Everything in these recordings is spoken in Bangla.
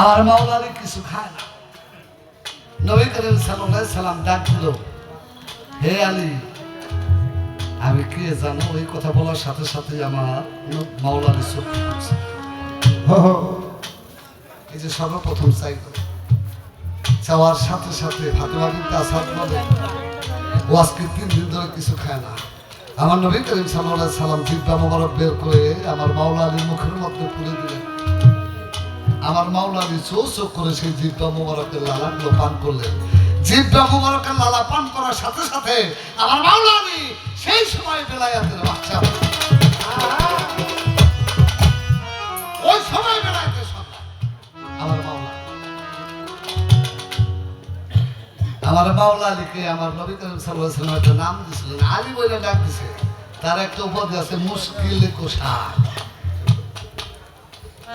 আমার মাওলা কিছু খায় না নবী করিম সাল্লাহ সাল্লাম ডাক দিল, হে আলী, আমি কে জানো ওই কথা বলার সাথে সাথে আমার মাওলা আলী চোখ। এই যে সর্বপ্রথম চাইল চাওয়ার সাথে সাথে ফাতেমা বিনতে আসাদ বলে ও আজকে তিন দিন ধরে কিছু খায় না? আমার নবী করিম সাল্লাহ সাল্লাম জিব্বা মোবারক বের করে আমার মাওলা আলীর মুখের মধ্যে তুলে দিলেন। আমার মাওলা আলী চৌ চোখ করে সেই জিব্বা মোবারকের লালাগুলো পান করলেন। জিব্বা মোবারকের লালা পান করার সাথে সাথে আমার মাওলা আলী সেই সময় বেলায়াতের বাচ্চা ওই সময় সন্তান। আমার মাওলা আমার মাওলা আমার নবী করিম সাল্লাহ একটা নাম দিয়েছিলেন আলী বলে ডাক দিছে। তার একটা উপাধি আছে, মুশকিল কোষা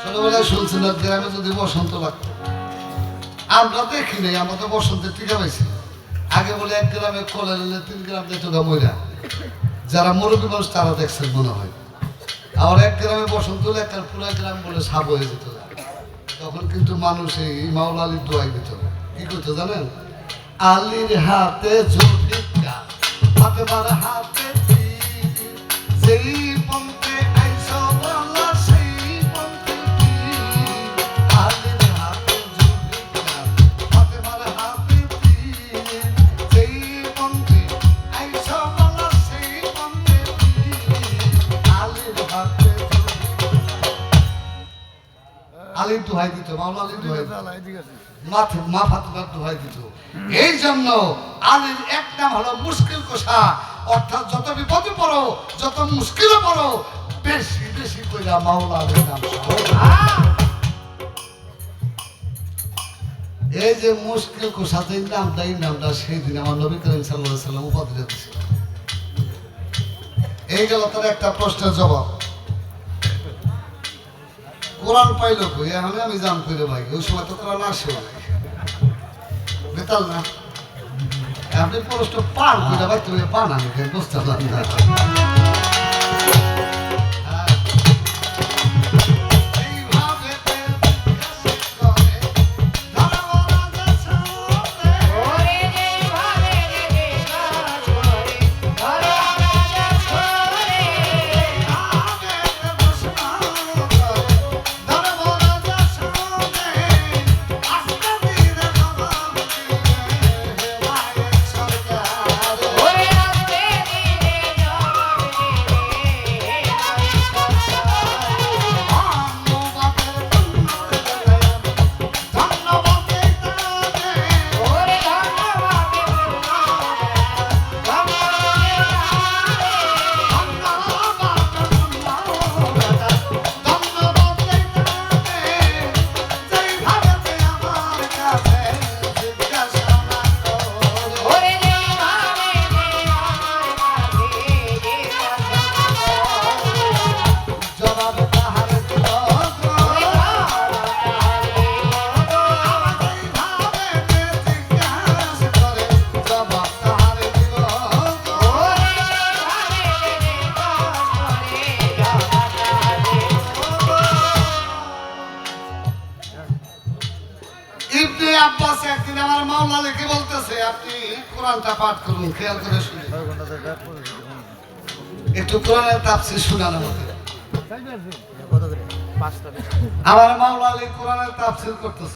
ছোটবেলায় শুনছিলাম গ্রামে যদি বসন্ত লাগতো। আমরা দেখি নাই, আমরা তো বসন্তের টিকা পাইছি। আগে বলে এক গ্রামে কলে নিলে তিন গ্রাম দেখতো ময়রা যারা মুরব্বী মানুষ, তারা দেখছেন মনে হয়। আবার এক গ্রামে বসন্ত হলে একটা পুরো গ্রাম বলে সাপ হয়ে যেত তখন কিন্তু মানুষ এই মাওলা আলীর দোয়াই দিত। কি করতো জানেন? আলীর হাতে হাতে হাতে আলীর দোহাই দিত মাওলা আলীর দোহাই মা ফাতেমার দোহাই দিত। এই জন্য আলীর এক নাম হলো মুশকিল কোষা। অর্থাৎ যত বিপদে পড়ো যত মুশকিলে পড়ো বেশি বেশি কইরা মাওলা আলীর নাম এই যে মুশকিল কোষা যে নামটা এই নামটা সেই দিন আমার নবী করিম সাল্লাহ সাল্লাম উপাধি দিয়েছিল এই গেল তার একটা প্রশ্নের জবাব। কোরআন পাইলো কই? এখন আমি জান করে ভাই ওই সময় তো কোরআন আসে বেতাল না? আপনি পুরুষটা পান করে ভাই, তুমি পান আমি বুঝতে পারলাম না? ইবনে আব্বাস একদিন আমার মাওলা লেখে বলতেছে আপনি কোরআনটা পাঠ করুন খেয়াল করে শুনুন। একটু কোরআনের তাফসীর শুনান আমাকে। আমার মাওলা আলী কোরআনের তাফসীর করতেছে।